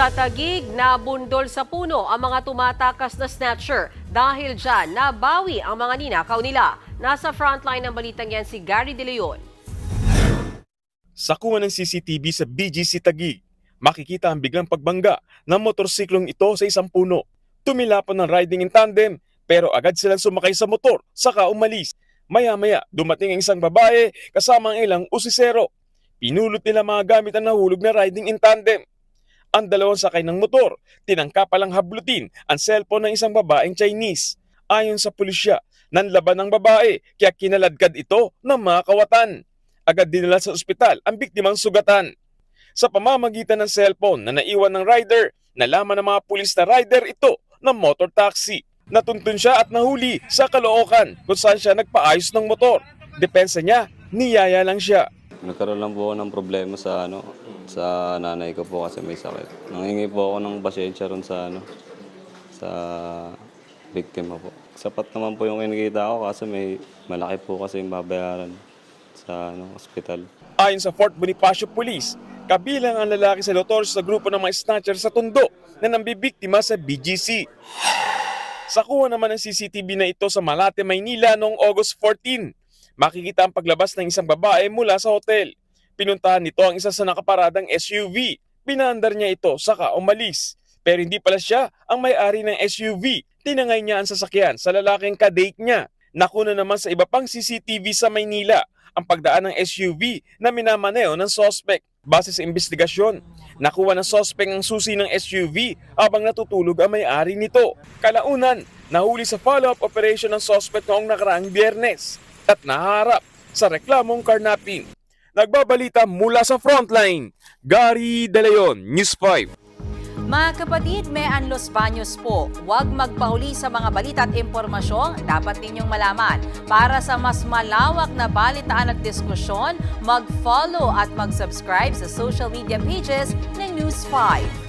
Sa tagig, nabundol sa puno ang mga tumatakas na snatcher. Dahil dyan, nabawi ang mga ninakaw nila. Nasa frontline ng balitang yan si Gary De Leon. Sa kuha ng CCTV sa BGC Taguig, makikita ang biglang pagbangga ng motorsiklong ito sa isang puno. Tumilapon ng riding in tandem pero agad silang sumakay sa motor saka umalis. Maya-maya dumating ang isang babae kasama ang ilang usisero. Pinulot nila mga gamit ang nahulog na riding in tandem. Ang dalawang sakay ng motor, tinangka palang hablutin ang cellphone ng isang babaeng Chinese. Ayon sa pulisya, nanlaban ng babae kaya kinaladkad ito ng mga kawatan agad dinala sa ospital ang biktimang sugatan. Sa pamamagitan ng cellphone na naiwan ng rider, nalaman ng mga pulis na rider ito ng motor taxi. Natuntun siya at nahuli sa Caloocan kung saan siya nagpaayos ng motor. Depensa niya, niyaya lang siya. Nagkaroon lang po ako ng problema sa ano, sa nanay ko po kasi may sakit. Nangingi po ako ng pasensya ron sa ano, sa biktima po. Sapat naman po yung kinikita ko kasi may malaki po kasi yung babayaran sa ano, ospital. Ayon sa Fort Bonifacio Police, kabilang ang lalaki sa lotor sa grupo ng mga snatcher sa Tondo na nambibiktima sa BGC. Sa kuha naman ng CCTV na ito sa Malate, Maynila noong August 14, makikita ang paglabas ng isang babae mula sa hotel. Pinuntahan nito ang isa sa nakaparadang SUV. Pinaandar niya ito saka umalis. Pero hindi pala siya ang may-ari ng SUV. Tinangay niya ang sasakyan sa lalaking kadate niya. Nakuna naman sa iba pang CCTV sa Maynila ang pagdaan ng SUV na minamaneo ng sospek. Base sa investigasyon, nakuha ng sospek ang susi ng SUV habang natutulog ang may-ari nito. Kalaunan, nahuli sa follow-up operation ng sospek noong nakaraang biyernes at naharap sa reklamong karnaping. Nagbabalita mula sa frontline, Gary De Leon, News 5. Mga kapatid, may Los Baños po. Huwag magpahuli sa mga balita at impormasyong dapat ninyong malaman. Para sa mas malawak na balitaan at diskusyon, mag-follow at mag-subscribe sa social media pages ng News 5.